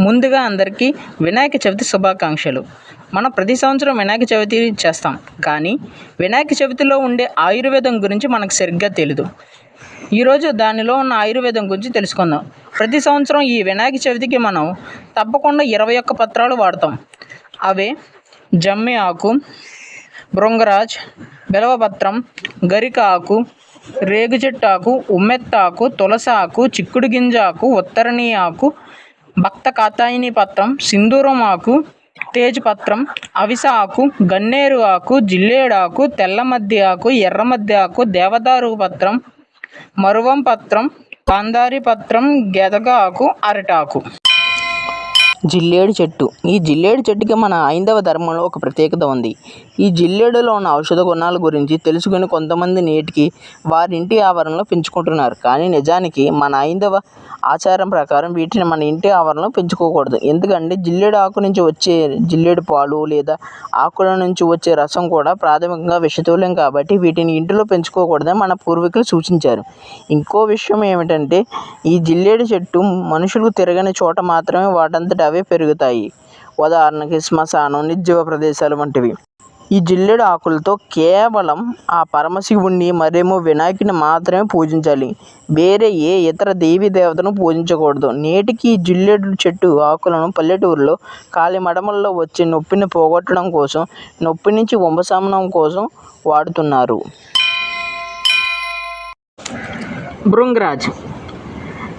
ముందుగా అందరికీ వినాయక చవితి శుభాకాంక్షలు. మనం ప్రతి సంవత్సరం వినాయక చవితి చేస్తాం. కానీ వినాయక చవితిలో ఉండే ఆయుర్వేదం గురించి మనకు సరిగ్గా తెలియదు ఈరోజు దానిలో ఉన్న ఆయుర్వేదం గురించి తెలుసుకుందాం. ప్రతి సంవత్సరం ఈ వినాయక చవితికి మనం తప్పకుండా ఇరవై ఒక్క పత్రాలు వాడతాం. అవే జమ్మి ఆకు భృంగరాజ్ బిలవపత్రం గరిక ఆకు రేగు చెట్టు ఆకు ఉమ్మెత్తాకు తులసి ఆకు చిక్కుడు గింజ ఆకు ఉత్తరణి ఆకు భక్త కాతాయిని పత్రం సింధూరం ఆకు తేజ్పత్రం అవిస ఆకు గన్నేరు ఆకు జిల్లేడాకు తెల్లమద్ది ఆకు ఎర్రమద్ది ఆకు దేవదారు పత్రం మరువం పత్రం గాంధారి పత్రం గెదగ ఆకు అరటాకు. జిల్లేడు చెట్టు. ఈ జిల్లేడు చెట్టుకి మన హైందవ ధర్మంలో ఒక ప్రత్యేకత ఉంది. ఈ జిల్లేడులో ఉన్న ఔషధ గుణాల గురించి తెలుసుకుని కొంతమంది నేటికి వారి ఇంటి ఆవరణలో పెంచుకుంటున్నారు. కానీ నిజానికి మన హైందవ ఆచారం ప్రకారం వీటిని మన ఇంటి ఆవరణలో పెంచుకోకూడదు. ఎందుకంటే జిల్లేడు ఆకు నుంచి వచ్చే జిల్లేడు పాలు లేదా ఆకుల నుంచి వచ్చే రసం కూడా ప్రాథమికంగా విషతుల్యం కాబట్టి వీటిని ఇంటిలో పెంచుకోకూడదని మన పూర్వీకులు సూచించారు. ఇంకో విషయం ఏమిటంటే ఈ జిల్లేడు చెట్టు మనుషులు తిరగని చోట మాత్రమే వాటంతట అవే పెరుగుతాయి. ఉదాహరణకి శ్మశానం నిర్జీవ ప్రదేశాలు వంటివి. ఈ జిల్లెడు ఆకులతో కేవలం ఆ పరమశివుణ్ణి మరేమో వినాయకుని మాత్రమే పూజించాలి. వేరే ఏ ఇతర దేవీ దేవతను పూజించకూడదు. నేటికి ఈ జిల్లెడు చెట్టు ఆకులను పల్లెటూరులో కాలి మడమల్లో వచ్చే నొప్పిని పోగొట్టడం కోసం నొప్పి నుంచి ఉపశమనం కోసం వాడుతున్నారు. భృంగరాజ్.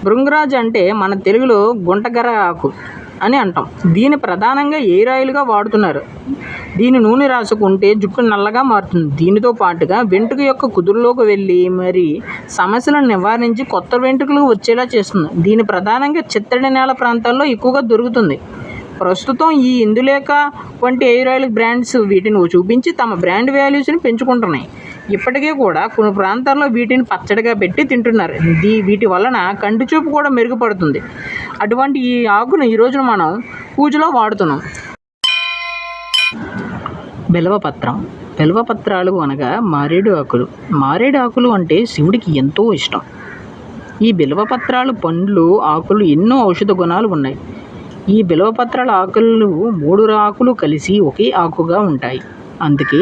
భృంగరాజ్ అంటే మన తెలుగులో గుంటగర ఆకు. అని అంటాం. దీన్ని ప్రధానంగా ఎయిర్ ఆయిల్గా వాడుతున్నారు? దీని నూనె రాసుకుంటే జుట్టు నల్లగా మారుతుంది. దీనితో పాటుగా వెంట్రుక యొక్క కుదురులోకి వెళ్ళి మరి సమస్యలను నివారించి కొత్త వెంట్రుకలు వచ్చేలా చేస్తుంది. దీని ప్రధానంగా చిత్తడి నేల ప్రాంతాల్లో ఎక్కువగా దొరుకుతుంది. ప్రస్తుతం ఈ ఇందులేక వంటి ఎయిర్ ఆయిల్ బ్రాండ్స్ వీటిని చూపించి తమ బ్రాండ్ వాల్యూస్ని పెంచుకుంటున్నాయి. ఇప్పటికీ కూడా కొన్ని ప్రాంతాల్లో వీటిని పచ్చడిగా పెట్టి తింటున్నారు. దీ వీటి వలన కంటి చూపు కూడా మెరుగుపడుతుంది. అటువంటి ఈ ఆకును ఈ రోజున మనం పూజలో వాడుతున్నాం. బెలవపత్రం. బెలవపత్రాలు అనగా మారేడు ఆకులు. మారేడు ఆకులు అంటే శివుడికి ఎంతో ఇష్టం. ఈ బిల్వపత్రాలు పండ్లు ఆకులు ఎన్నో ఔషధ గుణాలు ఉన్నాయి. ఈ బిల్వపత్రాల ఆకులు మూడు ఆకులు కలిసి ఒకే ఆకుగా ఉంటాయి. అందుకే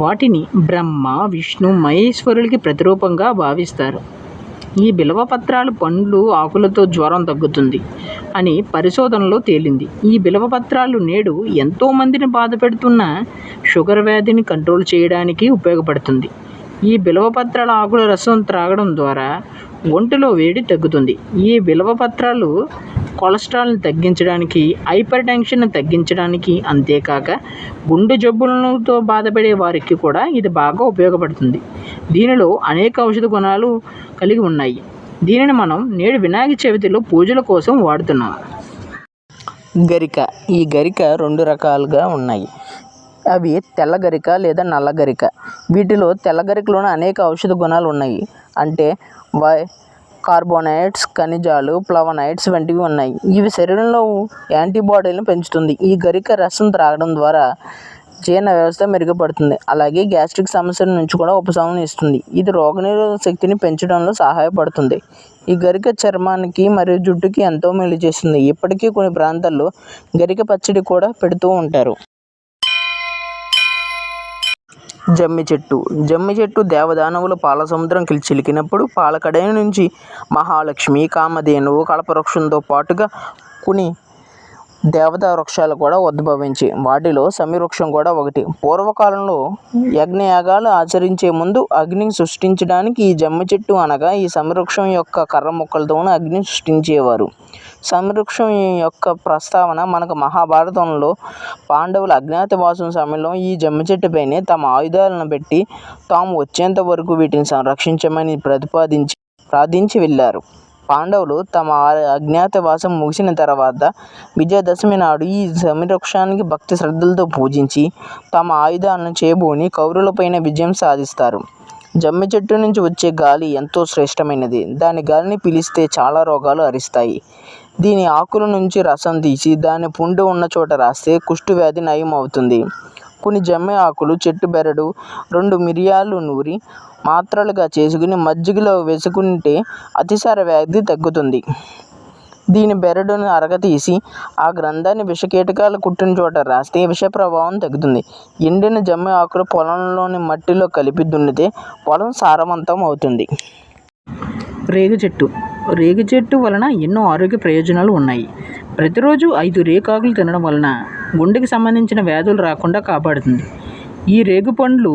వాటిని బ్రహ్మ విష్ణు మహేశ్వరులకి ప్రతిరూపంగా భావిస్తారు. ఈ బిలవపత్రాలు పండ్లు ఆకులతో జ్వరం తగ్గుతుంది అని పరిశోధనలో తేలింది. ఈ బిలవపత్రాలు నేడు ఎంతోమందిని బాధ పెడుతున్న షుగర్ వ్యాధిని కంట్రోల్ చేయడానికి ఉపయోగపడుతుంది. ఈ బిలవపత్రాల ఆకుల రసం త్రాగడం ద్వారా ఒంటిలో వేడి తగ్గుతుంది. ఈ బిలవపత్రాలు కొలెస్ట్రాల్ని తగ్గించడానికి హైపర్ టెన్షన్ని తగ్గించడానికి అంతేకాక గుండె జబ్బులతో బాధపడే వారికి కూడా ఇది బాగా ఉపయోగపడుతుంది. దీనిలో అనేక ఔషధ గుణాలు కలిగి ఉన్నాయి. దీనిని మనం నేడు వినాయక చవితిలో పూజల కోసం వాడుతున్నాం. గరిక. ఈ గరిక రెండు రకాలుగా ఉన్నాయి. అవి తెల్ల గరిక లేదా నల్ల గరిక. వీటిలో తెల్ల గరికలోనే అనేక ఔషధ గుణాలు ఉన్నాయి. అంటే వై కార్బోనైట్స్ ఖనిజాలు ఫ్లవనైడ్స్ వంటివి ఉన్నాయి. ఇవి శరీరంలో యాంటీబాడీలను పెంచుతుంది. ఈ గరిక రసం త్రాగడం ద్వారా జీర్ణ వ్యవస్థ మెరుగుపడుతుంది. అలాగే గ్యాస్ట్రిక్ సమస్యల నుంచి కూడా ఉపశమనం ఇస్తుంది. ఇది రోగనిరోధక శక్తిని పెంచడంలో సహాయపడుతుంది. ఈ గరిక చర్మానికి మరియు జుట్టుకి ఎంతో మేలు చేస్తుంది. ఇప్పటికీ కొన్ని ప్రాంతాల్లో గరిక పచ్చడి కూడా పెడుతూ ఉంటారు. జమ్మి చెట్టు. జమ్మి చెట్టు దేవదానవులు పాల సముద్రం చిలికినప్పుడు పాలకడైన నుంచి మహాలక్ష్మి కామధేనువు కల్పవృక్షంతో పాటుగా కొన్ని దేవతా వృక్షాలు కూడా ఉద్భవించి వాటిలో సమీవృక్షం కూడా ఒకటి. పూర్వకాలంలో యజ్ఞయాగాలు ఆచరించే ముందు అగ్నిని సృష్టించడానికి ఈ జమ్మి చెట్టు అనగా ఈ సమవృక్షం యొక్క కర్ర ముక్కలతోనే అగ్నిని సృష్టించేవారు. సమవృక్షం యొక్క ప్రస్తావన మనకు మహాభారతంలో పాండవుల అజ్ఞాతవాసం సమయంలో ఈ జమ్మి చెట్టుపైనే తమ ఆయుధాలను పెట్టి తాము వచ్చేంత వరకు వీటిని సంరక్షించమని ప్రతిపాదించి ప్రార్థించి వెళ్ళారు. పాండవులు తమ అజ్ఞాతవాసం ముగిసిన తర్వాత విజయదశమి నాడు ఈ సమవృక్షానికి భక్తి శ్రద్ధలతో పూజించి తమ ఆయుధాలను చేబూని కౌరవులపైన విజయం సాధిస్తారు. జమ్మి చెట్టు నుంచి వచ్చే గాలి ఎంతో శ్రేష్టమైనది. దాని గాలిని పీలిస్తే చాలా రోగాలు అరిస్తాయి. దీని ఆకుల నుంచి రసం తీసి దాని పుండు ఉన్న చోట రాస్తే కుష్టు వ్యాధి నయం అవుతుంది కొన్ని జమ్మి ఆకులు చెట్టు బెరడు రెండు మిరియాలు నూరి మాత్రలుగా చేసుకుని మజ్జిగలో వేసుకుంటే అతిసార వ్యాధి తగ్గుతుంది. దీని బెరడును అరగతీసి ఆ గ్రంథాన్ని విషకీటకాలు కుట్టిన చోట రాస్తే విష ప్రభావం తగ్గుతుంది. ఎండిన జమ్మి ఆకులు పొలంలోని మట్టిలో కలిపి దున్నితే పొలం సారవంతం అవుతుంది. రేగు చెట్టు. రేగు చెట్టు వలన ఎన్నో ఆరోగ్య ప్రయోజనాలు ఉన్నాయి. ప్రతిరోజు ఐదు రేకాకులు తినడం వలన గుండెకి సంబంధించిన వ్యాధులు రాకుండా కాపాడుతుంది. ఈ రేగు పండ్లు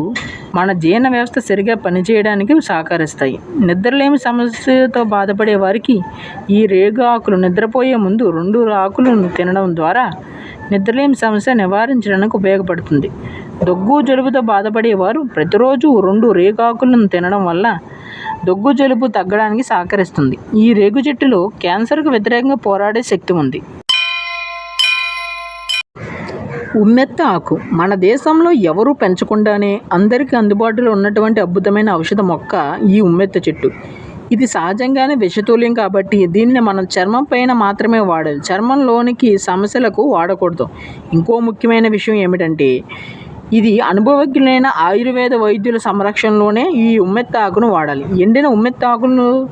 మన జీర్ణ వ్యవస్థ సరిగా పనిచేయడానికి సహకరిస్తాయి. నిద్రలేమి సమస్యతో బాధపడే వారికి ఈ రేగు ఆకులు నిద్రపోయే ముందు రెండు ఆకులను తినడం ద్వారా నిద్రలేమి సమస్య నివారించడానికి ఉపయోగపడుతుంది. దగ్గు జలుబుతో బాధపడేవారు ప్రతిరోజు రెండు రేగాకులను తినడం వల్ల దగ్గు జలుబు తగ్గడానికి సహకరిస్తుంది. ఈ రేగు చెట్టులో క్యాన్సర్కు వ్యతిరేకంగా పోరాడే శక్తి ఉంది. ఉమ్మెత్త ఆకు మన దేశంలో ఎవరూ పెంచకుండానే అందరికీ అందుబాటులో ఉన్నటువంటి అద్భుతమైన ఔషధ మొక్క ఈ ఉమ్మెత్త చెట్టు. ఇది సహజంగానే విషతుల్యం కాబట్టి దీన్ని మనం చర్మం పైన మాత్రమే వాడాలి. చర్మంలోనికి సమస్యలకు వాడకూడదు. ఇంకో ముఖ్యమైన విషయం ఏమిటంటే ఇది అనుభవజ్ఞులైన ఆయుర్వేద వైద్యుల సంరక్షణలోనే ఈ ఉమ్మెత్త ఆకును వాడాలి. ఎండిన ఉమ్మెత్త ఆకును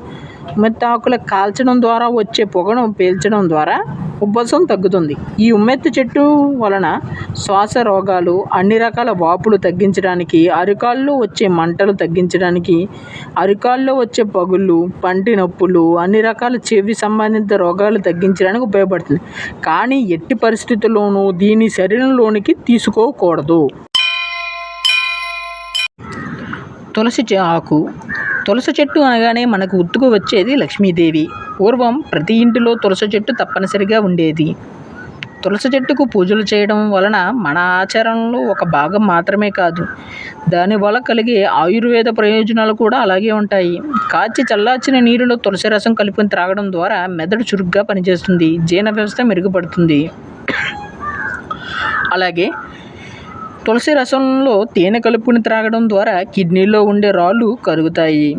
ఉమ్మెత్త ఆకులు కాల్చడం ద్వారా వచ్చే పొగను పీల్చడం ద్వారా ఉబ్బసం తగ్గుతుంది. ఈ ఉమ్మెత్త చెట్టు వలన శ్వాస రోగాలు అన్ని రకాల వాపులు తగ్గించడానికి అరికాల్లో వచ్చే మంటలు తగ్గించడానికి అరికాల్లో వచ్చే పగుళ్ళు పంటి నొప్పులు అన్ని రకాల చెవి సంబంధిత రోగాలు తగ్గించడానికి ఉపయోగపడుతుంది. కానీ ఎట్టి పరిస్థితుల్లోనూ దీని శరీరంలోనికి తీసుకోకూడదు. తులసి ఆకు తులసి చెట్టు అనగానే మనకు గుర్తుకు వచ్చేది లక్ష్మీదేవి. పూర్వం ప్రతి ఇంటిలో తులసి చెట్టు తప్పనిసరిగా ఉండేది. తులసి చెట్టుకు పూజలు చేయడం వలన మన ఆచరణలో ఒక భాగం మాత్రమే కాదు దానివల్ల కలిగే ఆయుర్వేద ప్రయోజనాలు కూడా అలాగే ఉంటాయి. కాచి చల్లార్చిన నీరులో తులసి రసం కలుపుని త్రాగడం ద్వారా మెదడు చురుగ్గా పనిచేస్తుంది జీర్ణ వ్యవస్థ మెరుగుపడుతుంది. అలాగే తులసి రసంలో తేనె కలుపుకుని త్రాగడం ద్వారా కిడ్నీలో ఉండే రాళ్ళు కరుగుతాయి.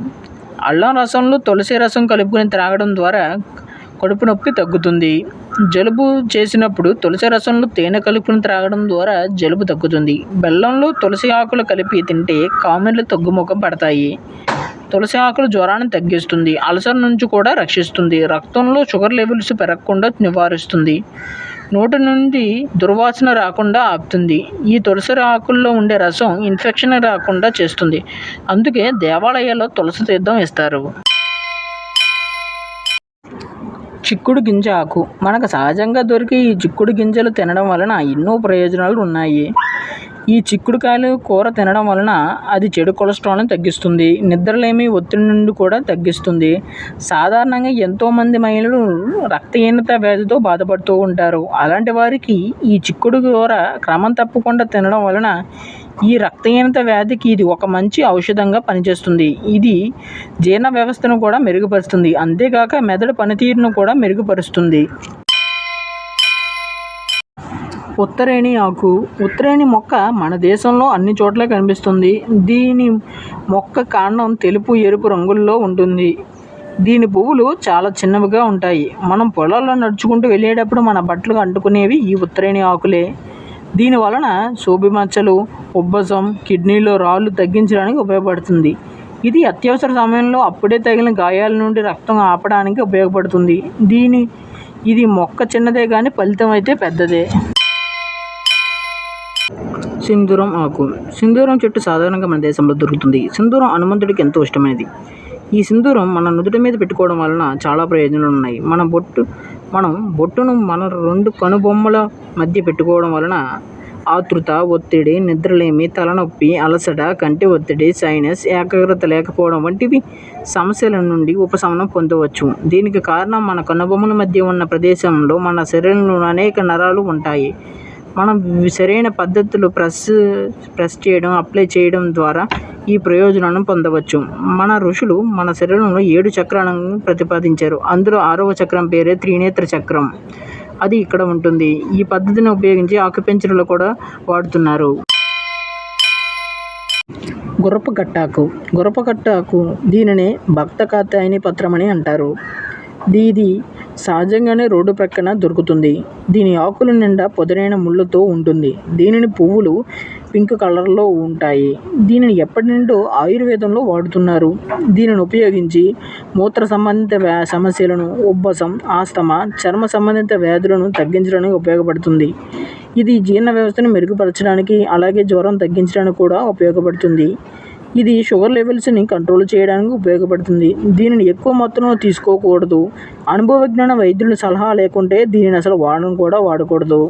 అల్లం రసంలో తులసి రసం కలుపుకుని త్రాగడం ద్వారా కడుపు నొప్పి తగ్గుతుంది. జలుబు చేసినప్పుడు తులసి రసంలో తేనె కలుపుకుని త్రాగడం ద్వారా జలుబు తగ్గుతుంది. బెల్లంలో తులసి ఆకులు కలిపి తింటే కామెర్లు తగ్గుముఖం పడతాయి. తులసి ఆకులు జ్వరాన్ని తగ్గిస్తుంది. అల్సర్ నుంచి కూడా రక్షిస్తుంది. రక్తంలో షుగర్ లెవెల్స్ పెరగకుండా నివారిస్తుంది. నోటి నుండి దుర్వాసన రాకుండా ఆపుతుంది. ఈ తులసి ఆకుల్లో ఉండే రసం ఇన్ఫెక్షన్ రాకుండా చేస్తుంది. అందుకే దేవాలయాల్లో తులసి తీర్థం ఇస్తారు. చిక్కుడు గింజ ఆకు. మనకు సహజంగా దొరికే ఈ చిక్కుడు గింజలు తినడం వలన ఎన్నో ప్రయోజనాలు ఉన్నాయి. ఈ చిక్కుడుకాయలు కూర తినడం వలన అది చెడు కొలెస్ట్రాల్ని తగ్గిస్తుంది. నిద్రలేమి ఒత్తిడి నుండి కూడా తగ్గిస్తుంది. సాధారణంగా ఎంతోమంది మహిళలు రక్తహీనత వ్యాధితో బాధపడుతూ ఉంటారు. అలాంటి వారికి ఈ చిక్కుడు కూర క్రమం తప్పకుండా తినడం వలన ఈ రక్తహీనత వ్యాధికి ఇది ఒక మంచి ఔషధంగా పనిచేస్తుంది. ఇది జీర్ణ వ్యవస్థను కూడా మెరుగుపరుస్తుంది. అంతేకాక మెదడు పనితీరును కూడా మెరుగుపరుస్తుంది. ఉత్తరేణి ఆకు. ఉత్తరేణి మొక్క మన దేశంలో అన్ని చోట్ల కనిపిస్తుంది. దీని మొక్క కాండం తెలుపు ఎరుపు రంగుల్లో ఉంటుంది. దీని పువ్వులు చాలా చిన్నవిగా ఉంటాయి. మనం పొలాల్లో నడుచుకుంటూ వెళ్ళేటప్పుడు మన బట్టలు అంటుకునేవి ఈ ఉత్తరేణి ఆకులే. దీని వలన శోభిమచ్చలు ఉబ్బసం కిడ్నీలో రాళ్ళు తగ్గించడానికి ఉపయోగపడుతుంది. ఇది అత్యవసర సమయంలో అప్పుడే తగిలిన గాయాల నుండి రక్తం ఆపడానికి ఉపయోగపడుతుంది. దీని ఇది మొక్క చిన్నదే కానీ ఫలితం అయితే పెద్దదే. సింధూరం ఆకు. సింధూరం చెట్టు సాధారణంగా మన దేశంలో దొరుకుతుంది. సింధూరం హనుమంతుడికి ఎంతో ఇష్టమైనది. ఈ సింధూరం మన నుదుటి మీద పెట్టుకోవడం వలన చాలా ప్రయోజనాలు ఉన్నాయి. మన బొట్టు మనం బొట్టును మన రెండు కనుబొమ్మల మధ్య పెట్టుకోవడం వలన ఆతృత ఒత్తిడి నిద్రలేమి తలనొప్పి అలసట కంటి ఒత్తిడి సైనస్ ఏకాగ్రత లేకపోవడం వంటివి సమస్యల నుండి ఉపశమనం పొందవచ్చు. దీనికి కారణం మన కనుబొమ్మల మధ్య ఉన్న ప్రదేశంలో మన శరీరంలో అనేక నరాలు ఉంటాయి. మనం సరైన పద్ధతులు ప్రెస్ ప్రెస్ చేయడం అప్లై చేయడం ద్వారా ఈ ప్రయోజనాలను పొందవచ్చు. మన ఋషులు మన శరీరంలో ఏడు చక్రాలను ప్రతిపాదించారు. అందులో ఆరవ చక్రం పేరే త్రినేత్ర చక్రం. అది ఇక్కడ ఉంటుంది. ఈ పద్ధతిని ఉపయోగించి ఆకుపెంచర్లో కూడా వాడుతున్నారు. గుర్రపు కట్టాకు గుర్రపు దీనిని భక్త కాత్యాయని పత్రం అని అంటారు. ఇది సహజంగానే రోడ్డు ప్రక్కన దొరుకుతుంది. దీని ఆకుల నిండా పొదరైన ముళ్ళతో ఉంటుంది. దీనిని పువ్వులు పింక్ కలర్లో ఉంటాయి. దీనిని ఎప్పటి నుండో ఆయుర్వేదంలో వాడుతున్నారు. దీనిని ఉపయోగించి మూత్ర సంబంధిత వ్యా సమస్యలను ఉబ్బసం ఆస్తమా చర్మ సంబంధిత వ్యాధులను తగ్గించడానికి ఉపయోగపడుతుంది. ఇది జీర్ణ వ్యవస్థను మెరుగుపరచడానికి అలాగే జ్వరం తగ్గించడానికి కూడా ఉపయోగపడుతుంది. ఇది షుగర్ లెవెల్స్ని కంట్రోల్ చేయడానికి ఉపయోగపడుతుంది. దీనిని ఎక్కువ మొత్తంలో తీసుకోకూడదు. అనుభవజ్ఞాన వైద్యుల సలహా లేకుంటే దీనిని అసలు వాడడం కూడా వాడకూడదు.